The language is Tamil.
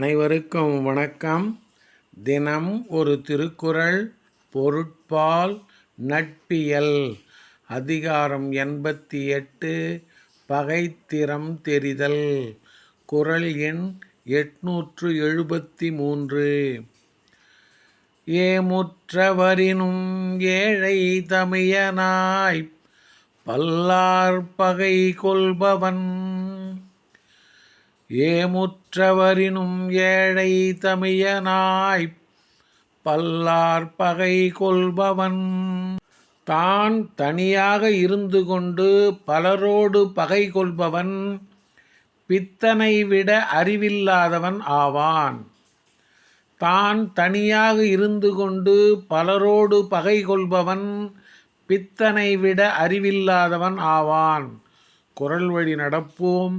அனைவருக்கும் வணக்கம். தினம் ஒரு திருக்குறள் பொருட்பால் நட்பியல். அதிகாரம் எண்பத்தி எட்டு பகைத்திறம் தெரிதல். குறள் எண் எட்நூற்று எழுபத்தி மூன்று. ஏமுற்றவரினும் ஏழை தமியனாய் பல்லார் பகை கொள்பவன். ஏமுற்றவரினும் ஏழை தமியனாய்ப் பல்லார் பகை கொள்பவன். தான் தனியாக இருந்து கொண்டு பலரோடு பகை கொள்பவன். பித்தனை விட அறிவில்லாதவன் ஆவான். தான் தனியாக இருந்து கொண்டு பலரோடு பகை கொள்பவன். பித்தனை விட அறிவில்லாதவன் ஆவான். குரல் வழி நடப்போம்.